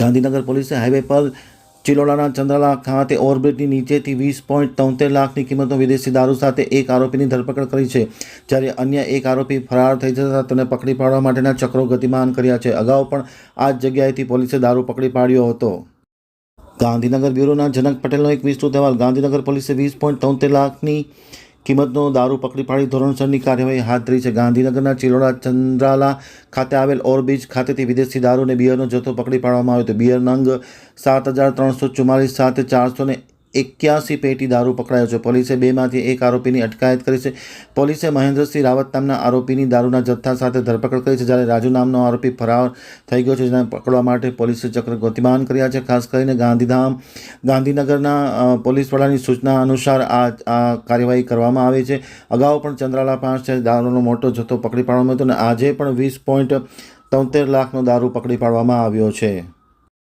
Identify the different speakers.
Speaker 1: ગાંધીનગર પોલીસે હાઈવે પર ચિલોડાના ચંદ્રલા ખાતે ઓવરબ્રિજની નીચેથી વીસ પોઈન્ટ તોતેર લાખની કિંમતનો વિદેશી દારૂ સાથે એક આરોપીની ધરપકડ કરી છે, જ્યારે અન્ય એક આરોપી ફરાર થઈ જતા તેને પકડી પાડવા માટેના ચક્રો ગતિમાન કર્યા છે. અગાઉ પણ આ જ જગ્યાએથી પોલીસે દારૂ પકડી પાડ્યો હતો. ગાંધીનગર બ્યુરોના જનક પટેલનો એક વિસ્તૃત અહેવાલ. ગાંધીનગર પોલીસે વીસ પોઈન્ટ તોતેર લાખની કિંમતનો દારૂ પકડી પાડી ધોરણસરની કાર્યવાહી હાથ ધરી છે. ગાંધીનગરના ચિલોડા ચંદ્રાલા ખાતે આવેલ ઓરબીચ ખાતેથી વિદેશી દારૂ અને બિયરનો જથ્થો પકડી પાડવામાં આવ્યો હતો. બિયરના અંગ સાત હજાર ત્રણસો ચુમ્માલીસ સાથે ચારસો ને એક્યાસી પેટી દારૂ પકડાયો છે. પોલીસે બેમાંથી એક આરોપીની અટકાયત કરી છે. પોલીસે મહેન્દ્રસિંહ રાવત નામના આરોપીની દારૂના જથ્થા સાથે ધરપકડ કરી છે, જ્યારે રાજુ નામનો આરોપી ફરાર થઈ ગયો છે, જેને પકડવા માટે પોલીસે ચક્ર ગતિમાન કર્યા છે. ખાસ કરીને ગાંધીધામ, ગાંધીનગરના પોલીસ વડાની સૂચના અનુસાર આ આ કાર્યવાહી કરવામાં આવી છે. અગાઉ પણ ચંદ્રાલા પાસે દારૂનો મોટો જથ્થો પકડી પાડવામાં હતો અને આજે પણ વીસ પોઈન્ટ તોતેર લાખનો દારૂ પકડી પાડવામાં આવ્યો છે.